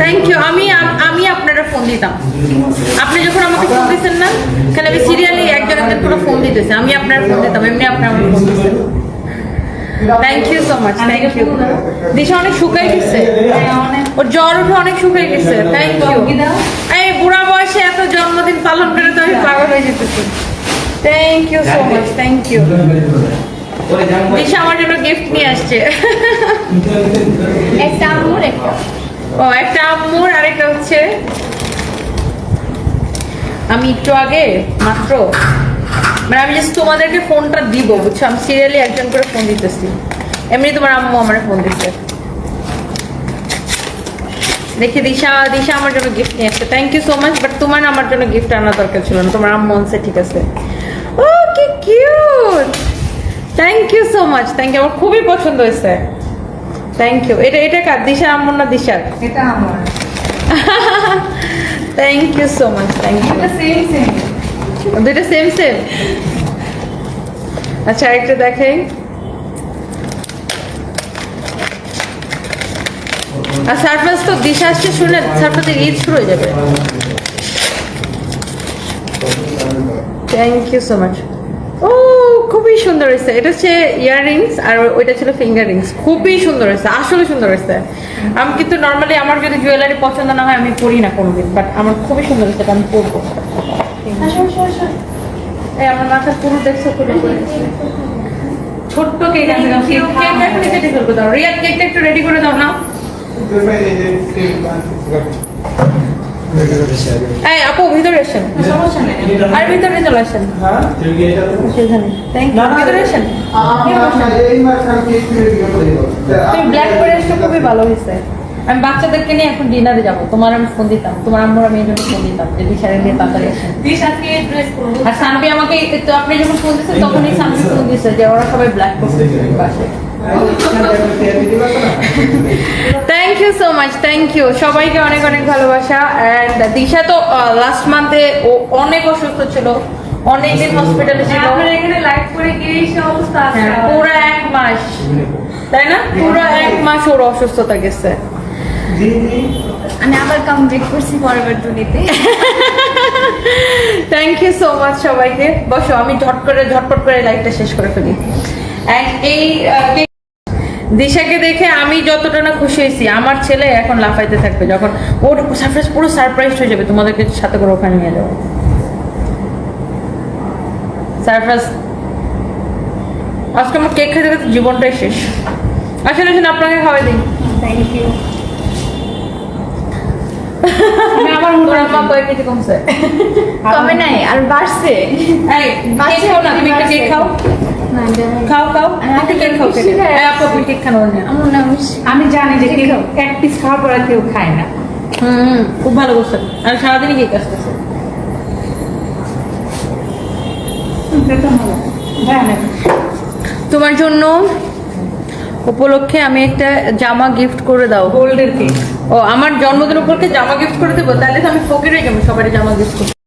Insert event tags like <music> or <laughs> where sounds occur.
Thank you আমি আমি আপনারা ফোন দিতাম। আপনি যখন আমাকে ফোন দিচ্ছেন না এখানে আমি সিরিয়ালি একজন একজন করে ফোন দিতেছে। আমি আপনার ফোন দিতাম, এমনি আপনার আমার ফোন দিচ্ছেন থ্যাংক ইউ সো দিশা অনেক গেছে। ওর অনেক গেছে। থ্যাংক ইউ এই এত জন্মদিন পালন করে তো আমি হয়ে যেতেছি। Thank you so much thank you Disha আমার জন্য গিফট নিয়ে আসছে। ও, একটা আম্মুর আর একটা হচ্ছে আমি একটু আগে, মাত্র। মানে আমি জাস্ট তোমাদেরকে ফোনটা দিব, বুঝছ? আমি সিরিয়ালি একজন করে ফোন দিতেছি। এমনি তোমার আম্মু আমার ফোন দেখি, দিশা দিশা আমার জন্য গিফট নিয়ে আসছে। Thank you so much but তোমার আমার জন্য গিফট আনা দরকার ছিল না। তোমার আম্মু আনছে, ঠিক আছে। ও, কি cute thank you so much thank you আমার খুবই পছন্দ হয়েছে। থ্যাংক ইউ এটা এটা কার? দিশা আম্মুর না দিশার? এটা আমার। Thank you so much thank you এটা সেম সেম দুইটা সেম সেম আচ্ছা আরেকটা দেখাই। আর সারপ্রাইজ তো দিশা আসছে শুনে সারপ্রাইজের ঈদ শুরু হয়ে যাবে। থ্যাংক ইউ সো মাচ খুবই সুন্দর হয়েছে। এটা হচ্ছে ইয়াররিংস আর ওইটা ছিল ফিঙ্গার রিংস খুবই সুন্দর হয়েছে আসলে সুন্দর হয়েছে। আমি কিন্তু নর্মালি আমার যদি জুয়েলারি পছন্দ না হয় আমি পরি না কোনোদিন বাট আমার খুবই সুন্দর হয়েছে এটা আমি পরবো। এই আমার মাথা পুরো দেখছ খুলে ছোট্ট কেক আছে Thank you. কেক এখনই কেটে ফেলব দাও। রিয়া কেকটা একটু রেডি করে দাও না এই আপু ভিতরে আসেন। আর ভিতরে চলে আসেন। ভিতরে তুমি ব্ল্যাক করে এসে খুবই ভালো হয়েছে। আমি বাচ্চাদেরকে নিয়ে এখন ডিনারে যাব। তোমার আমি ফোন দিতাম। তোমার আম্মুর আমি এই জন্য ফোন দিতাম যে দিশারে নিয়ে তাড়াতাড়ি আসেন। আর সানবি আমাকে তো আপনি যখন ফোন দিচ্ছেন তখনই সানবি ফোন দিচ্ছে যে ওরা সবাই ব্ল্যাক করছে পাশে thank you so much thank you সবাইকে অনেক অনেক ভালোবাসা। অ্যান্ড দিশা তো লাস্ট মান্থে ও অনেক অসুস্থ ছিল। অনেক দিন হসপিটালে ছিল। আপনার এখানে লাইভ করে গিয়ে অবস্থা হ্যাঁ, পুরো এক মাস। তাই না? পুরো এক মাস ওর অসুস্থতা গেছে। আমি আবার কাম ব্রেক করছি পরের দুনিতে থ্যাংক ইউ সো মাচ সবাইকে। বসো আমি ঝট করে ঝটপট করে লাইভটা শেষ করে ফেলি। And এই দিশাকে দেখে আমি যতটা না খুশি হয়েছি আমার ছেলে এখন লাফাইতে থাকবে যখন ওর সারপ্রাইজ পুরো সারপ্রাইজ হয়ে যাবে তোমাদেরকে সাথে করে ওখানে নিয়ে যাব। সারপ্রাইজ আজকে আমার কেক খেতে খেতে জীবনটাই শেষ। আসলে আসলে আপনাকে খাওয়াই দিই। থ্যাংক <laughs> ইউ কয়েক কেজি কমছে। কমে নাই আর বাড়ছে। এই না তুমি একটা কেক খাও। খাও খাও। আমি আপনি কেক খাও খুশি হয়ে আপু আপনি কেক খান আমি জানি যে এক পিস খাওয়ার পর কেউ খায় না। হুম। খুব ভালো করছে। আর সারাদিনই কেক আসতেছে। তোমার জন্য উপলক্ষে আমি একটা জামা গিফট করে দাও। গোল্ডের কেক ও আমার জন্মদিন উপলক্ষে জামা গিফট করে দেবো। তাহলে তো আমি ফকির হয়ে যাব সবারই জামা গিফট করতে